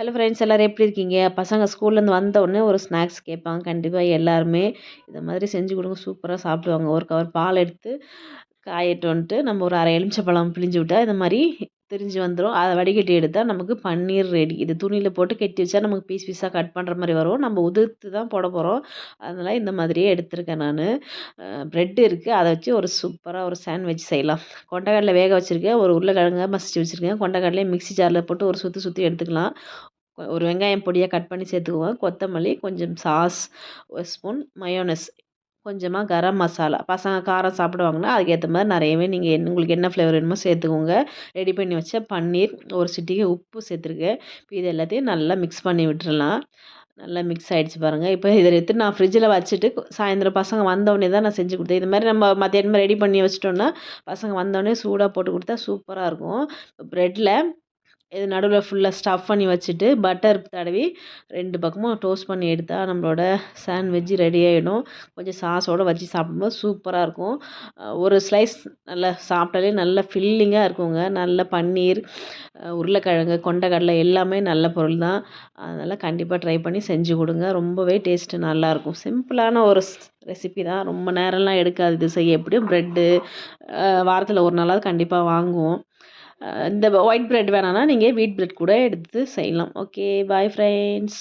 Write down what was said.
Hello friends எல்லோரும் எப்படி இருக்கீங்க? பசங்க ஸ்கூல்லேருந்து வந்த ஒரு ஸ்நாக்ஸ் கேட்பாங்க. கண்டிப்பாக எல்லாருமே இந்த மாதிரி செஞ்சு கொடுங்க. சூப்பராக சாப்பிடுவாங்க. ஒரு கவர் பால் எடுத்து காயட்டு வந்துட்டு நம்ம ஒரு அரை எலுமிச்சப்பழம் பிழிஞ்சு விட்டால் இந்த மாதிரி திரிஞ்சு வந்துடும் அதை வடிகட்டி எடுத்தால் நமக்கு பன்னீர் ரெடி இது துணியில் போட்டு கட்டி வச்சா நமக்கு பீஸ் பீஸாக கட் பண்ணுற மாதிரி வரும். நம்ம உதிர்த்து தான் போட போகிறோம் அதனால் இந்த மாதிரியே எடுத்திருக்கேன் நான். ப்ரெட்டு இருக்குது அதை வச்சு ஒரு சூப்பராக ஒரு சாண்ட்விச் செய்யலாம். கொண்டக்கடலை வேக வச்சுருக்கேன். ஒரு உருளைக்கிழங்க மசிச்சு வச்சுருக்கேன். கொண்டக்கடலையை மிக்ஸி ஜாரில் போட்டு ஒரு சுற்றி சுற்றி எடுத்துக்கலாம். ஒரு வெங்காயம் பொடியாக கட் பண்ணி சேர்த்துக்குவேன் கொத்தமல்லி கொஞ்சம் சாஸ் ஒரு ஸ்பூன் மயோனஸ் கொஞ்சமாக கரம் மசாலா. பசங்க காரம் சாப்பிடுவாங்கன்னா அதுக்கேற்ற மாதிரி நிறையவே நீங்கள் என் உங்களுக்கு என்ன ஃப்ளேவர் வேணுமோ சேர்த்துக்கோங்க. ரெடி பண்ணி வச்ச பன்னீர் ஒரு சிட்டிக்கு உப்பு சேர்த்துருக்கேன். இப்போ இது எல்லாத்தையும் நல்லா மிக்ஸ் பண்ணி விட்டுறலாம். நல்லா மிக்ஸ் ஆகிடுச்சு பாருங்கள் இப்போ இதை எடுத்து நான் ஃப்ரிட்ஜில் வச்சுட்டு சாயந்தரம் பசங்க வந்தோடனே தான் நான் செஞ்சு கொடுத்தேன். இது மாதிரி நம்ம மத்தியானமாக ரெடி பண்ணி வச்சிட்டோன்னா பசங்க வந்தோடனே சூடாக போட்டு கொடுத்தா சூப்பராக இருக்கும். ப்ரெட்டில் இது நடுவில் ஃபுல்லாக ஸ்டஃப் பண்ணி வச்சுட்டு பட்டர் தடவி ரெண்டு பக்கமும் டோஸ்ட் பண்ணி எடுத்தால் நம்மளோட சாண்ட்விட்ஜ் ரெடி ஆகிடும் கொஞ்சம் சாஸோடு வச்சு சாப்பிடும்போது சூப்பராக இருக்கும். ஒரு ஸ்லைஸ் நல்லா சாப்பிட்டாலே நல்ல ஃபில்லிங்காக இருக்குங்க. நல்ல பன்னீர் உருளைக்கிழங்கு கொண்டக்கடலை எல்லாமே நல்ல பொருள் தான். அதனால் கண்டிப்பாக ட்ரை பண்ணி செஞ்சு கொடுங்க. ரொம்பவே டேஸ்ட்டு நல்லாயிருக்கும் சிம்பிளான ஒரு ரெசிபி தான். ரொம்ப நேரம்லாம் எடுக்காது. இது செய்ய எப்படியும் ப்ரெட்டு வாரத்தில் ஒரு நாளாவது கண்டிப்பாக வாங்குவோம். இந்த ஒயிட் ப்ரெட் வேணாம்னா நீங்கள் வீட் ப்ரெட் கூட எடுத்து செய்யலாம். Okay bye friends